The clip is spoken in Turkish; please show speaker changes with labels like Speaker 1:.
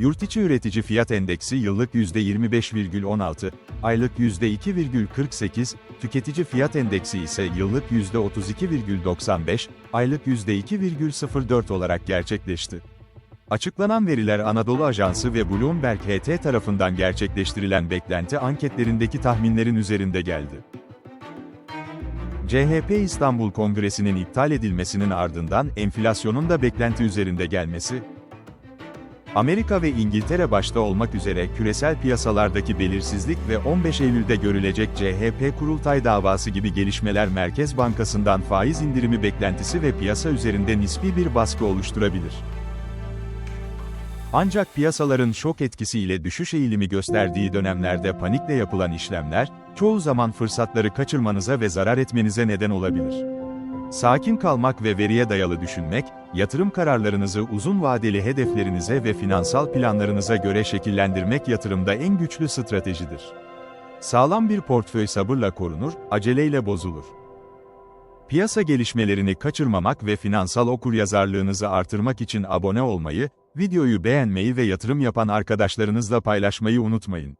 Speaker 1: Yurtiçi üretici fiyat endeksi yıllık %25,16, aylık %2,48, tüketici fiyat endeksi ise yıllık %32,95, aylık %2,04 olarak gerçekleşti. Açıklanan veriler Anadolu Ajansı ve Bloomberg HT tarafından gerçekleştirilen beklenti anketlerindeki tahminlerin üzerinde geldi. CHP İstanbul Kongresi'nin iptal edilmesinin ardından enflasyonun da beklenti üzerinde gelmesi, Amerika ve İngiltere başta olmak üzere küresel piyasalardaki belirsizlik ve 15 Eylül'de görülecek CHP kurultay davası gibi gelişmeler Merkez Bankası'ndan faiz indirimi beklentisi ve piyasa üzerinde nispi bir baskı oluşturabilir. Ancak piyasaların şok etkisiyle düşüş eğilimi gösterdiği dönemlerde panikle yapılan işlemler, çoğu zaman fırsatları kaçırmanıza ve zarar etmenize neden olabilir. Sakin kalmak ve veriye dayalı düşünmek, yatırım kararlarınızı uzun vadeli hedeflerinize ve finansal planlarınıza göre şekillendirmek yatırımda en güçlü stratejidir. Sağlam bir portföy sabırla korunur, aceleyle bozulur. Piyasa gelişmelerini kaçırmamak ve finansal okuryazarlığınızı artırmak için abone olmayı, videoyu beğenmeyi ve yatırım yapan arkadaşlarınızla paylaşmayı unutmayın.